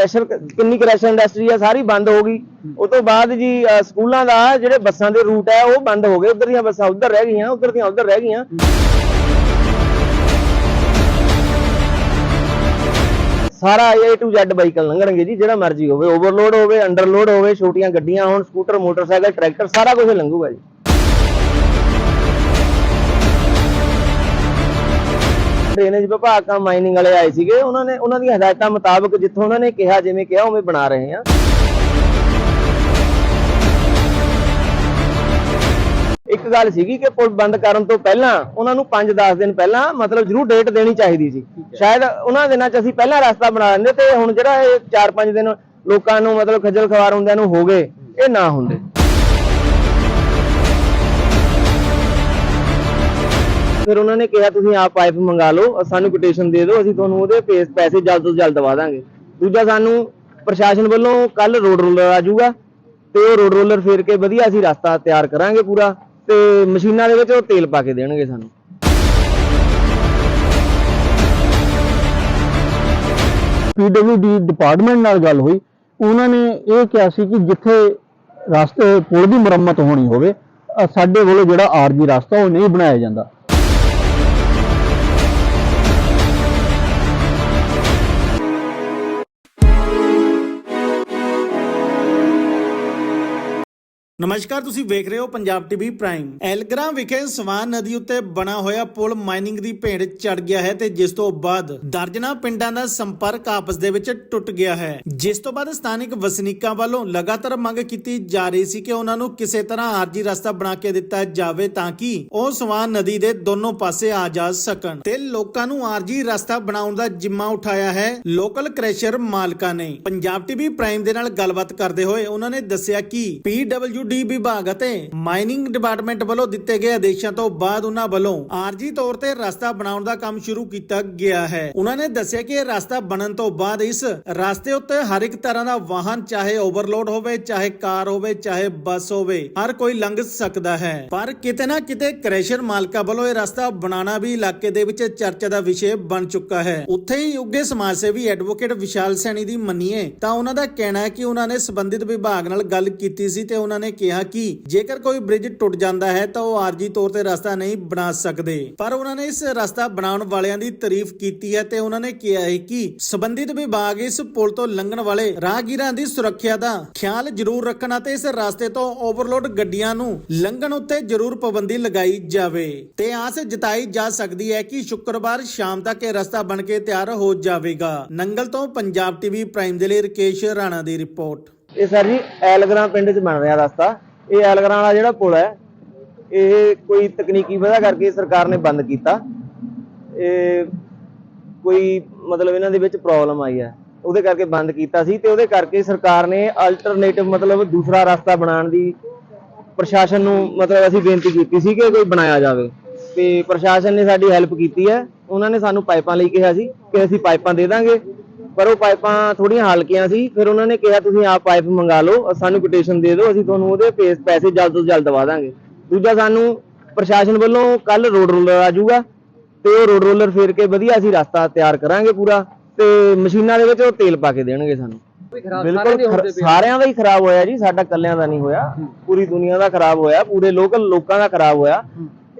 Crusher ਕਿੰਨੀ crusher industry ਆ, ਸਾਰੀ ਬੰਦ ਹੋ ਗਈ। ਉਹ ਤੋਂ ਬਾਅਦ ਜੀ ਸਕੂਲਾਂ ਦਾ ਜਿਹੜੇ ਬੱਸਾਂ ਦੇ ਰੂਟ ਹੈ ਉਹ ਬੰਦ ਹੋ ਗਏ। ਉਧਰ ਦੀਆਂ ਬੱਸਾਂ ਉਧਰ ਰਹਿ ਗਈਆਂ, ਉਧਰ ਦੀਆਂ ਉਧਰ ਰਹਿ ਗਈਆਂ। ਸਾਰਾ A to Z ਬਾਈਕਲ ਲੰਘਣਗੇ ਜੀ, ਜਿਹੜਾ ਮਰਜ਼ੀ ਹੋਵੇ। ਓਵਰਲੋਡ ਹੋਵੇ ਅੰਡਰਲੋਡ ਹੋਵੇ, ਛੋਟੀਆਂ ਗੱਡੀਆਂ ਹੋਣ ਸਕੂਟਰ ਮੋਟਰਸਾਈਕਲ ਟਰੈਕਟਰ ਸਾਰਾ ਕੁਝ ਲੰਘੂਗਾ ਜੀ। ਡਰੇਨੇਜ ਵਿਭਾਗ ਦਾ ਮਾਈਨਿੰਗ ਵਾਲੇ ਆਏ ਸੀਗੇ ਉਹਨਾਂ ਨੇ ਉਹਨਾਂ ਦੀਆਂ ਹਦਾਇਤਾਂ ਮੁਤਾਬਕ ਜਿੱਥੋਂ ਉਹਨਾਂ ਨੇ ਕਿਹਾ ਜਿਵੇਂ ਕਿਹਾ ਉਵੇਂ ਬਣਾ ਰਹੇ ਆ ਇੱਕ ਗੱਲ ਸੀਗੀ ਕਿ ਪੁਲ ਬੰਦ ਕਰਨ ਤੋਂ ਪਹਿਲਾਂ ਉਹਨਾਂ ਨੂੰ 5-10 ਦਿਨ ਪਹਿਲਾਂ ਮਤਲਬ ਜ਼ਰੂਰ ਡੇਟ ਦੇਣੀ ਚਾਹੀਦੀ ਸੀ। ਸ਼ਾਇਦ ਉਹਨਾਂ ਦਿਨਾਂ 'ਚ ਅਸੀਂ ਪਹਿਲਾਂ ਰਸਤਾ ਬਣਾ ਲੈਂਦੇ ਤੇ ਹੁਣ ਜਿਹੜਾ ਇਹ 4-5 ਦਿਨ ਲੋਕਾਂ ਨੂੰ ਮਤਲਬ ਖੱਜਲ ਖਵਾਰ ਹੁੰਦਿਆਂ ਨੂੰ ਹੋ ਗਏ ਇਹ ਨਾ ਹੁੰਦੇ। ਫਿਰ ਉਹਨਾਂ ਨੇ ਕਿਹਾ, ਤੁਸੀਂ ਆਪ ਪਾਈਪ ਮੰਗਾ ਲਓ ਸਾਨੂੰ ਕੋਟੇਸ਼ਨ ਦੇ ਦਿਓ, ਅਸੀਂ ਤੁਹਾਨੂੰ ਉਹਦੇ ਪੈਸੇ ਜਲਦ ਤੋਂ ਜਲਦ ਦਵਾ ਦਾਂਗੇ। ਦੂਜਾ ਸਾਨੂੰ ਪ੍ਰਸ਼ਾਸਨ ਵੱਲੋਂ ਕੱਲ ਰੋਡ ਰੋਲਰ ਆ ਜਾਊਗਾ, ਤੇ ਉਹ ਰੋਡ ਰੋਲਰ ਫੇਰ ਕੇ ਵਧੀਆ ਅਸੀਂ ਰਸਤਾ ਤਿਆਰ ਕਰਾਂਗੇ ਪੂਰਾ, ਤੇ ਮਸ਼ੀਨਾਂ ਦੇ ਵਿੱਚ ਉਹ ਤੇਲ ਪਾ ਕੇ ਦੇਣਗੇ ਸਾਨੂੰ। ਪੀਡਬਲਯੂਡੀ ਡਿਪਾਰਟਮੈਂਟ ਨਾਲ ਗੱਲ ਹੋਈ। ਉਹਨਾਂ ਨੇ ਇਹ ਕਿਹਾ ਸੀ ਕਿ ਜਿੱਥੇ ਰਸਤੇ ਪੁਲ ਦੀ ਮੁਰੰਮਤ ਹੋਣੀ ਹੋਵੇ ਸਾਡੇ ਵੱਲੋਂ ਜਿਹੜਾ ਆਰਜੀ ਰਸਤਾ ਉਹ ਨਹੀਂ ਬਣਾਇਆ ਜਾਂਦਾ। ਨਮਸਕਾਰ, ਤੁਸੀਂ ਵੇਖ ਰਹੇ ਹੋ ਪੰਜਾਬ ਟੀਵੀ ਪ੍ਰਾਈਮ। ਐਲਗਰਾ ਵਿਖੇ ਸਵਾਨ ਨਦੀ ਉੱਤੇ ਬਣਾ ਹੋਇਆ ਪੁਲ ਮਾਈਨਿੰਗ ਦੀ ਭੇਡ ਚੜ ਗਿਆ ਹੈ ਤੇ ਜਿਸ ਤੋਂ ਬਾਅਦ ਦਰਜਨਾ ਪਿੰਡਾਂ ਦਾ ਸੰਪਰਕ ਆਪਸ ਦੇ ਵਿੱਚ ਟੁੱਟ ਗਿਆ ਹੈ। ਜਿਸ ਤੋਂ ਬਾਅਦ ਸਥਾਨਿਕ ਵਸਨੀਕਾਂ ਵੱਲੋਂ ਲਗਾਤਾਰ ਮੰਗ ਕੀਤੀ ਜਾ ਰਹੀ ਸੀ ਕਿ ਉਹਨਾਂ ਨੂੰ ਕਿਸੇ ਤਰ੍ਹਾਂ ਆਰਜੀ ਰਸਤਾ ਬਣਾ ਕੇ ਦਿੱਤਾ ਜਾਵੇ ਤਾਂ ਕਿ ਉਹ ਸਵਾਨ ਨਦੀ ਦੇ ਦੋਨੋਂ ਪਾਸੇ ਆ ਜਾ ਸਕਣ। ਤੇ ਲੋਕਾਂ ਨੂੰ ਆਰਜੀ ਰਸਤਾ ਬਣਾਉਣ ਦਾ ਜਿੰਮਾ ਉਠਾਇਆ ਹੈ ਲੋਕਲ ਕ੍ਰੈਸ਼ਰ ਮਾਲਕਾਂ ਨੇ। ਪੰਜਾਬ ਟੀਵੀ ਪ੍ਰਾਈਮ ਦੇ ਨਾਲ ਗੱਲਬਾਤ ਕਰਦੇ ਹੋਏ ਉਹਨਾਂ ਨੇ ਦੱਸਿਆ ਕਿ ਪੀਡਬਲਯੂਡੀ ਵਿਭਾਗ ਅਤੇ ਮਾਈਨਿੰਗ ਡਿਪਾਰਟਮੈਂਟ ਵੱਲੋਂ ਦਿੱਤੇ ਗਏ ਆਦੇਸ਼ਾਂ ਤੋਂ ਬਾਅਦ ਉਹਨਾਂ ਵੱਲੋਂ ਆਰਜੀ ਤੌਰ ਤੇ ਰਸਤਾ ਬਣਾਉਣ ਦਾ ਕੰਮ ਸ਼ੁਰੂ ਕੀਤਾ ਗਿਆ ਹੈ। ਉਹਨਾਂ ਨੇ ਦੱਸਿਆ ਕਿ ਇਹ ਰਸਤਾ ਬਣਨ ਤੋਂ ਬਾਅਦ ਇਸ ਰਸਤੇ ਉੱਤੇ ਹਰ ਇੱਕ ਤਰ੍ਹਾਂ ਦਾ ਵਾਹਨ, ਚਾਹੇ ਓਵਰਲੋਡ ਹੋਵੇ, ਚਾਹੇ ਕਾਰ ਹੋਵੇ, ਚਾਹੇ ਬੱਸ ਹੋਵੇ, ਹਰ ਕੋਈ ਲੰਘ ਸਕਦਾ ਹੈ। ਪਰ ਕਿਤੇ ਨਾ ਕਿਤੇ ਕ੍ਰੈਸ਼ਰ ਮਾਲਕਾਂ ਵੱਲੋਂ ਇਹ ਰਸਤਾ ਬਣਾਉਣਾ ਵੀ ਇਲਾਕੇ ਦੇ ਵਿੱਚ ਚਰਚਾ ਦਾ ਵਿਸ਼ੇ ਬਣ ਚੁੱਕਾ ਹੈ। ਉੱਥੇ ਹੀ ਉੱਗੇ ਸਮਾਜ ਸੇਵੀ ਐਡਵੋਕੇਟ ਵਿਸ਼ਾਲ ਸੈਣੀ ਦੀ ਮੰਨੀਏ ਤਾਂ ਉਹਨਾਂ ਦਾ ਕਹਿਣਾ ਹੈ ਕਿ ਉਹਨਾਂ ਨੇ ਸੰਬੰਧਿਤ ਵਿਭਾਗ ਨਾਲ ਗੱਲ ਕੀਤੀ ਸੀ ਤੇ ਉਹਨਾਂ ਨੇ ਕਿਹਾ ਕਿ ਜੇਕਰ ਕੋਈ ਬ੍ਰਿਜ ਟੁੱਟ ਜਾਂਦਾ ਹੈ ਤਾਂ ਉਹ ਆਰਜੀ ਤੌਰ ਤੇ ਰਸਤਾ ਨਹੀਂ ਬਣਾ ਸਕਦੇ। ਪਰ ਉਹਨਾਂ ਨੇ ਇਸ ਰਸਤਾ ਬਣਾਉਣ ਵਾਲਿਆਂ ਦੀ ਤਾਰੀਫ ਕੀਤੀ ਹੈ ਤੇ ਉਹਨਾਂ ਨੇ ਕਿਹਾ ਹੈ ਕਿ ਸੰਬੰਧਿਤ ਵਿਭਾਗ ਇਸ ਪੁਲ ਤੋਂ ਲੰਘਣ ਵਾਲੇ ਰਾਹਗੀਰਾਂ ਦੀ ਸੁਰੱਖਿਆ ਦਾ ਖਿਆਲ ਜ਼ਰੂਰ ਰੱਖਣ ਅਤੇ ਇਸ ਰਸਤੇ ਤੋਂ ਓਵਰਲੋਡ ਗੱਡੀਆਂ ਨੂੰ ਲੰਘਣ ਉੱਤੇ ਜ਼ਰੂਰ ਪਾਬੰਦੀ ਲਗਾਈ ਜਾਵੇ। ਤੇ ਆਸ ਜਤਾਈ ਜਾ ਸਕਦੀ ਹੈ ਕਿ ਸ਼ੁੱਕਰਵਾਰ ਸ਼ਾਮ ਤੱਕ ਇਹ ਰਸਤਾ ਬਣ ਕੇ ਤਿਆਰ ਹੋ ਜਾਵੇਗਾ। ਨੰਗਲ ਤੋਂ ਪੰਜਾਬ ਟੀਵੀ ਪ੍ਰਾਈਮ ਦੇ ਲਈ ਰਕੇਸ਼ ਰਾਣਾ ਦੀ ਰਿਪੋਰਟ। ਇਹ ਸਰ ਜੀ, ਐਲਗਰਾਂ ਪਿੰਡ 'ਚ ਬਣ ਰਿਹਾ ਰਸਤਾ। ਇਹ ਐਲਗਰਾਂ ਵਾਲਾ ਜਿਹੜਾ ਪੁਲ ਹੈ, ਇਹ ਕੋਈ ਤਕਨੀਕੀ ਵਜ੍ਹਾ ਕਰਕੇ ਸਰਕਾਰ ਨੇ ਬੰਦ ਕੀਤਾ। ਇਹ ਕੋਈ ਮਤਲਬ ਇਹਨਾਂ ਦੇ ਵਿੱਚ ਪ੍ਰੋਬਲਮ ਆਈ ਹੈ। ਉਹਦੇ ਕਰਕੇ ਬੰਦ ਕੀਤਾ ਸੀ ਤੇ ਉਹਦੇ ਕਰਕੇ ਸਰਕਾਰ ਨੇ ਅਲਟਰਨੇਟਿਵ ਮਤਲਬ ਦੂਸਰਾ ਰਸਤਾ ਬਣਾਉਣ ਦੀ ਪ੍ਰਸ਼ਾਸਨ ਨੂੰ ਮਤਲਬ ਅਸੀਂ ਬੇਨਤੀ ਕੀਤੀ ਸੀ ਕਿ ਕੋਈ ਬਣਾਇਆ ਜਾਵੇ। ਤੇ ਪ੍ਰਸ਼ਾਸਨ ਨੇ ਸਾਡੀ ਹੈਲਪ ਕੀਤੀ ਹੈ। ਉਹਨਾਂ ਨੇ ਸਾਨੂੰ ਪਾਈਪਾਂ ਲਈ ਕਿਹਾ ਸੀ ਕਿ ਅਸੀਂ ਪਾਈਪਾਂ ਦੇ ਦਾਂਗੇ। ਪਰ ਉਹ ਪਾਈਪਾਂ ਥੋੜੀਆਂ ਹਲਕੀਆਂ ਸੀ ਫਿਰ ਉਹਨਾਂ ਨੇ ਕਿਹਾ ਤੁਸੀਂ ਆਪ ਪਾਈਪ ਮੰਗਾ ਲਓ ਸਾਨੂੰ ਕੋਟੇਸ਼ਨ ਦੇ ਦਿਓ ਅਸੀਂ ਤੁਹਾਨੂੰ ਉਹਦੇ ਪੇਸ ਪੈਸੇ ਜਲਦ ਤੋਂ ਜਲਦ ਦਵਾ ਦਾਂਗੇ। ਦੂਜਾ ਸਾਨੂੰ ਪ੍ਰਸ਼ਾਸਨ ਵੱਲੋਂ ਕੱਲ ਰੋਡ ਰੋਲਰ ਆ ਜਾਊਗਾ ਤੇ ਉਹ ਰੋਡ ਰੋਲਰ ਫੇਰ ਕੇ ਵਧੀਆ ਅਸੀਂ ਰਸਤਾ ਤਿਆਰ ਕਰਾਂਗੇ ਪੂਰਾ ਤੇ ਮਸ਼ੀਨਾਂ ਦੇ ਵਿੱਚ ਉਹ ਤੇਲ ਪਾ ਕੇ ਦੇਣਗੇ ਸਾਨੂੰ। ਬਿਲਕੁਲ ਖਰ- ਸਾਰਿਆਂ ਦਾ ਹੀ ਖਰਾਬ ਹੋਇਆ ਜੀ ਸਾਡਾ ਕੱਲਿਆਂ ਦਾ ਨਹੀਂ ਹੋਇਆ ਪੂਰੀ ਦੁਨੀਆ ਦਾ ਖਰਾਬ ਹੋਇਆ ਪੂਰੇ ਲੋਕਲ ਲੋਕਾਂ ਦਾ ਖਰਾਬ ਹੋਇਆ।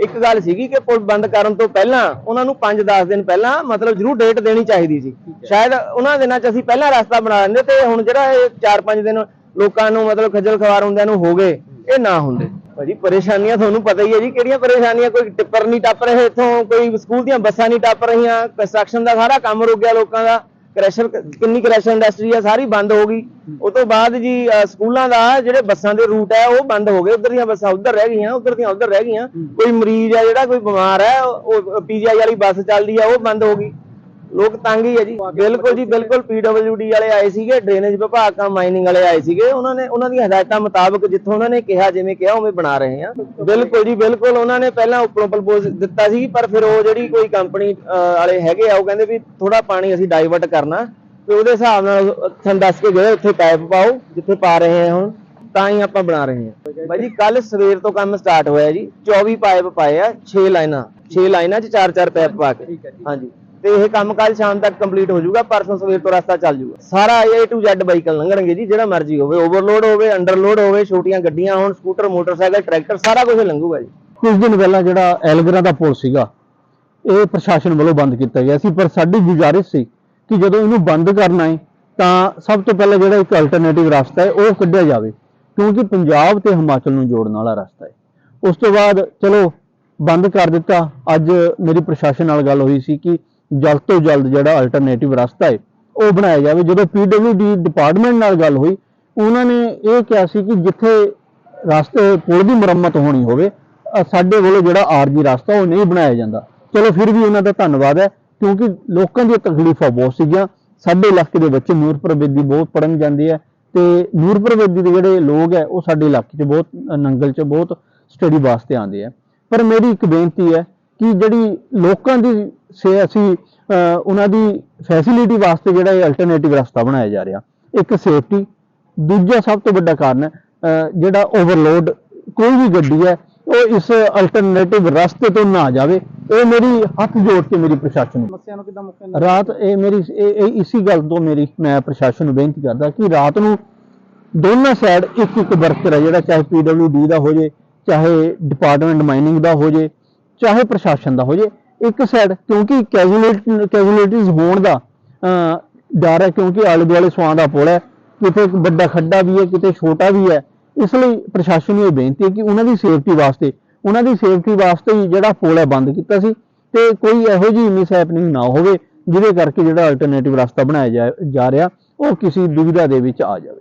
ਇੱਕ ਗੱਲ ਸੀਗੀ ਕਿ ਪੁਲ ਬੰਦ ਕਰਨ ਤੋਂ ਪਹਿਲਾਂ ਉਹਨਾਂ ਨੂੰ 5-10 ਦਿਨ ਪਹਿਲਾਂ ਮਤਲਬ ਜ਼ਰੂਰ ਡੇਟ ਦੇਣੀ ਚਾਹੀਦੀ ਸੀ। ਸ਼ਾਇਦ ਉਹਨਾਂ ਦਿਨਾਂ 'ਚ ਅਸੀਂ ਪਹਿਲਾਂ ਰਸਤਾ ਬਣਾ ਲੈਂਦੇ ਤੇ ਹੁਣ ਜਿਹੜਾ ਇਹ 4-5 ਦਿਨ ਲੋਕਾਂ ਨੂੰ ਮਤਲਬ ਖੱਜਲ ਖਵਾਰ ਹੁੰਦਿਆਂ ਨੂੰ ਹੋ ਗਏ ਇਹ ਨਾ ਹੁੰਦੇ। ਭਾਜੀ ਪਰੇਸ਼ਾਨੀਆਂ ਤੁਹਾਨੂੰ ਪਤਾ ਹੀ ਹੈ ਜੀ ਕਿਹੜੀਆਂ ਪਰੇਸ਼ਾਨੀਆਂ? ਕੋਈ ਟਿੱਪਰ ਨਹੀਂ ਟੱਪ ਰਹੇ ਇੱਥੋਂ ਕੋਈ ਸਕੂਲ ਦੀਆਂ ਬੱਸਾਂ ਨਹੀਂ ਟੱਪ ਰਹੀਆਂ ਕੰਸਟਰਕਸ਼ਨ ਦਾ ਸਾਰਾ ਕੰਮ ਰੁਕ ਗਿਆ ਲੋਕਾਂ ਦਾ। ਕ੍ਰੈਸ਼ਰ ਕਿੰਨੀ ਕ੍ਰੈਸ਼ਰ ਇੰਡਸਟਰੀ ਆ ਸਾਰੀ ਬੰਦ ਹੋ ਗਈ। ਉਹ ਤੋਂ ਬਾਅਦ ਜੀ ਸਕੂਲਾਂ ਦਾ ਜਿਹੜੇ ਬੱਸਾਂ ਦੇ ਰੂਟ ਹੈ ਉਹ ਬੰਦ ਹੋ ਗਏ। ਉਧਰ ਦੀਆਂ ਬੱਸਾਂ ਉਧਰ ਰਹਿ ਗਈਆਂ ਉਧਰ ਦੀਆਂ ਉਧਰ ਰਹਿ ਗਈਆਂ। ਕੋਈ ਮਰੀਜ਼ ਆ ਜਿਹੜਾ ਕੋਈ ਬਿਮਾਰ ਹੈ ਉਹ ਪੀਜੀਆਈ ਵਾਲੀ ਬੱਸ ਚੱਲਦੀ ਆ ਉਹ ਬੰਦ ਹੋ ਗਈ। ਲੋਕ ਤੰਗ ਹੀ ਹੈ ਜੀ। ਬਿਲਕੁਲ ਜੀ ਬਿਲਕੁਲ ਪੀਡਬਲਯੂਡੀ ਵਾਲੇ ਆਏ ਸੀਗੇ ਡਰੇਨੇਜ ਵਿਭਾਗ ਦਾ ਮਾਈਨਿੰਗ ਵਾਲੇ ਆਏ ਸੀਗੇ। ਉਹਨਾਂ ਨੇ ਉਹਨਾਂ ਦੀਆਂ ਹਦਾਇਤਾਂ ਮੁਤਾਬਕ ਜਿੱਥੋਂ ਉਹਨਾਂ ਨੇ ਕਿਹਾ ਜਿਵੇਂ ਕਿਹਾ ਉਵੇਂ ਬਣਾ ਰਹੇ ਆ। ਬਿਲਕੁਲ ਜੀ ਬਿਲਕੁਲ ਉਹਨਾਂ ਨੇ ਪਹਿਲਾਂ ਉੱਪਰੋਂ ਪ੍ਰਪੋਜ਼ ਦਿੱਤਾ ਸੀ ਪਰ ਫਿਰ ਉਹ ਜਿਹੜੀ ਕੋਈ ਕੰਪਨੀ ਵਾਲੇ ਹੈਗੇ ਆ ਉਹ ਕਹਿੰਦੇ ਵੀ ਥੋੜਾ ਪਾਣੀ ਅਸੀਂ ਡਾਈਵਰਟ ਕਰਨਾ। ਤੇ ਉਹਦੇ ਹਿਸਾਬ ਨਾਲ ਸਾਨੂੰ ਦੱਸ ਕੇ ਗਏ ਉੱਥੇ ਪਾਈਪ ਪਾਓ ਜਿੱਥੇ ਪਾ ਰਹੇ ਆ ਹੁਣ ਤਾਂ ਹੀ ਆਪਾਂ ਬਣਾ ਰਹੇ ਹਾਂ ਬਾਈ ਜੀ ਕੱਲ ਸਵੇਰ ਤੋਂ ਕੰਮ ਸਟਾਰਟ ਹੋਇਆ ਜੀ 24 ਪਾਈਪ ਪਾਏ ਆ 6 ਲਾਈਨਾਂ 6 ਲਾਈਨਾਂ 'ਚ 4-4 ਪਾਈਪ ਪਾ ਕੇ। ਹਾਂਜੀ। ਤੇ ਇਹ ਕੰਮ ਕੱਲ ਸ਼ਾਮ ਤੱਕ ਕੰਪਲੀਟ ਹੋ ਜਾਊਗਾ, ਪਰਸੋਂ ਸਵੇਰ ਤੋਂ ਰਸਤਾ ਚੱਲ ਜਾਊਗਾ। ਸਾਰਾ A to Z ਬਾਈਕਲ ਲੰਘਣਗੇ ਜੀ, ਜਿਹੜਾ ਮਰਜ਼ੀ ਹੋਵੇ ਓਵਰਲੋਡ ਹੋਵੇ ਅੰਡਰਲੋਡ ਹੋਵੇ, ਛੋਟੀਆਂ ਗੱਡੀਆਂ ਹੋਣ ਸਕੂਟਰ ਮੋਟਰਸਾਈਕਲ ਟਰੈਕਟਰ ਸਾਰਾ ਕੁਝ ਲੰਘੂਗਾ ਜੀ। ਕੁਝ ਦਿਨ ਪਹਿਲਾਂ ਜਿਹੜਾ ਐਲਗਰਾ ਦਾ ਪੁਲ ਸੀਗਾ, ਇਹ ਪ੍ਰਸ਼ਾਸਨ ਵੱਲੋਂ ਬੰਦ ਕੀਤਾ ਗਿਆ ਸੀ, ਪਰ ਸਾਡੀ ਗੁਜ਼ਾਰਿਸ਼ ਸੀ ਕਿ ਜਦੋਂ ਇਹਨੂੰ ਬੰਦ ਕਰਨਾ ਹੈ ਤਾਂ ਸਭ ਤੋਂ ਪਹਿਲਾਂ ਜਿਹੜਾ ਇੱਕ ਅਲਟਰਨੇਟਿਵ ਰਸਤਾ ਹੈ ਉਹ ਕੱਢਿਆ ਜਾਵੇ, ਕਿਉਂਕਿ ਪੰਜਾਬ ਤੇ ਹਿਮਾਚਲ ਨੂੰ ਜੋੜਨ ਵਾਲਾ ਰਸਤਾ ਹੈ ਉਸ ਤੋਂ ਬਾਅਦ, ਚਲੋ, ਬੰਦ ਕਰ ਦਿੱਤਾ। ਅੱਜ ਮੇਰੀ ਪ੍ਰਸ਼ਾਸਨ ਨਾਲ ਗੱਲ ਹੋਈ ਸੀ ਕਿ ਜਲਦ ਤੋਂ ਜਲਦ ਜਿਹੜਾ ਅਲਟਰਨੇਟਿਵ ਰਸਤਾ ਹੈ, ਉਹ ਬਣਾਇਆ ਜਾਵੇ। ਜਦੋਂ ਪੀਡਬਲਯੂਡੀ ਡਿਪਾਰਟਮੈਂਟ ਨਾਲ ਗੱਲ ਹੋਈ, ਉਹਨਾਂ ਨੇ ਇਹ ਕਿਹਾ ਸੀ ਕਿ ਜਿੱਥੇ ਰਸਤੇ ਪੁਲ ਦੀ ਮੁਰੰਮਤ ਹੋਣੀ ਹੋਵੇ ਸਾਡੇ ਵੱਲੋਂ ਜਿਹੜਾ ਆਰਜੀ ਰਸਤਾ, ਉਹ ਨਹੀਂ ਬਣਾਇਆ ਜਾਂਦਾ। ਚਲੋ ਫਿਰ ਵੀ ਉਹਨਾਂ ਦਾ ਧੰਨਵਾਦ ਹੈ, ਕਿਉਂਕਿ ਲੋਕਾਂ ਦੀਆਂ ਤਕਲੀਫਾਂ ਬਹੁਤ ਸੀਗੀਆਂ। ਸਾਡੇ ਇਲਾਕੇ ਦੇ ਬੱਚੇ ਨੂਰਪੁਰ ਬੇਦੀ ਬਹੁਤ ਪੜਨ ਜਾਂਦੇ ਆ ਤੇ ਨੂਰਪੁਰ ਬੇਦੀ ਦੇ ਜਿਹੜੇ ਲੋਕ ਹੈ, ਉਹ ਸਾਡੇ ਇਲਾਕੇ 'ਚ ਬਹੁਤ ਨੰਗਲ 'ਚ ਬਹੁਤ ਸਟੱਡੀ ਵਾਸਤੇ ਆਉਂਦੇ ਆ। ਪਰ ਮੇਰੀ ਇੱਕ ਬੇਨਤੀ ਹੈ ਕਿ ਜਿਹੜੀ ਲੋਕਾਂ ਦੀ ਸੇ ਅਸੀਂ ਉਹਨਾਂ ਦੀ ਫੈਸਿਲਿਟੀ ਵਾਸਤੇ ਜਿਹੜਾ ਇਹ ਅਲਟਰਨੇਟਿਵ ਰਸਤਾ ਬਣਾਇਆ ਜਾ ਰਿਹਾ। ਇੱਕ ਸੇਫਟੀ ਦੂਜਾ ਸਭ ਤੋਂ ਵੱਡਾ ਕਾਰਨ ਹੈ ਜਿਹੜਾ ਓਵਰਲੋਡ ਕੋਈ ਵੀ ਗੱਡੀ ਹੈ ਉਹ ਇਸ ਅਲਟਰਨੇਟਿਵ ਰਸਤੇ ਤੋਂ ਨਾ ਜਾਵੇ। ਇਹ ਮੇਰੀ ਹੱਥ ਜੋੜ ਕੇ ਮੇਰੀ ਪ੍ਰਸ਼ਾਸਨ ਨੂੰ। ਸਮੱਸਿਆ ਨੂੰ ਕਿੱਦਾਂ ਮੁੱਕ ਰਾਤ ਇਹ ਮੇਰੀ ਇਹ ਇਸੀ ਗੱਲ ਤੋਂ ਮੇਰੀ ਮੈਂ ਪ੍ਰਸ਼ਾਸਨ ਨੂੰ ਬੇਨਤੀ ਕਰਦਾ ਕਿ ਰਾਤ ਨੂੰ ਦੋਨਾਂ ਸਾਈਡ ਇੱਕ ਇੱਕ ਵਰਕਰ ਹੈ ਜਿਹੜਾ ਚਾਹੇ ਪੀਡਬਲਯੂਡੀ ਦਾ ਹੋ ਜੇ ਚਾਹੇ ਡਿਪਾਰਟਮੈਂਟ ਮਾਈਨਿੰਗ ਦਾ ਹੋ ਜੇ ਚਾਹੇ ਪ੍ਰਸ਼ਾਸਨ ਦਾ ਹੋ ਜੇ ਇੱਕ ਸਾਈਡ ਕਿਉਂਕਿ ਕੈਜੂਅਲਟੀ ਕੈਜੂਅਲਟੀਜ਼ ਹੋਣ ਦਾ ਡਰ ਹੈ ਕਿਉਂਕਿ ਆਲੇ ਦੁਆਲੇ ਸਵਾਂ ਦਾ ਪੁਲ ਹੈ, ਕਿਤੇ ਵੱਡਾ ਖੱਡਾ ਵੀ ਹੈ, ਕਿਤੇ ਛੋਟਾ ਵੀ ਹੈ, ਇਸ ਲਈ ਪ੍ਰਸ਼ਾਸਨ ਨੂੰ ਇਹ ਬੇਨਤੀ ਹੈ ਕਿ ਉਹਨਾਂ ਦੀ ਸੇਫਟੀ ਵਾਸਤੇ, ਉਹਨਾਂ ਦੀ ਸੇਫਟੀ ਵਾਸਤੇ ਹੀ ਜਿਹੜਾ ਪੁਲ ਹੈ ਬੰਦ ਕੀਤਾ ਸੀ, ਤੇ ਕੋਈ ਇਹੋ ਜਿਹੀ ਮਿਸ ਹੈਪਨਿੰਗ ਨਾ ਹੋਵੇ, ਜਿਹਦੇ ਕਰਕੇ ਜਿਹੜਾ ਅਲਟਰਨੇਟਿਵ ਰਸਤਾ ਬਣਾਇਆ ਜਾ ਰਿਹਾ, ਉਹ ਕਿਸੇ ਦੁਵਿਧਾ ਦੇ ਵਿੱਚ ਆ ਜਾਵੇ।